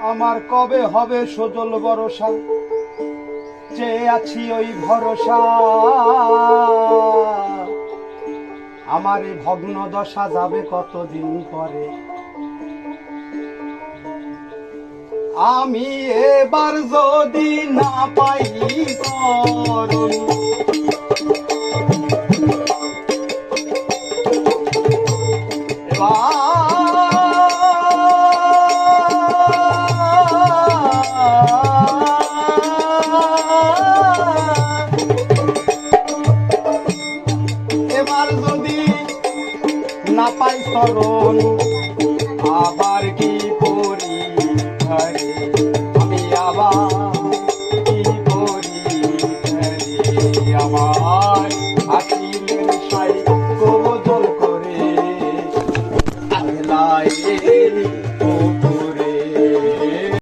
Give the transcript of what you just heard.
আমার কবে হবে সজল ভরসা? চেয়ে আছি ওই ভরসা। আমার এই ভগ্ন দশা যাবে কতদিন পরে? আমি এবার যদি না পাই এবার যদি না পাই স্মরণ, আবার কি করি আমি আবার কি করি আমার আখিলের সাই কবদল করে। আল্লাহ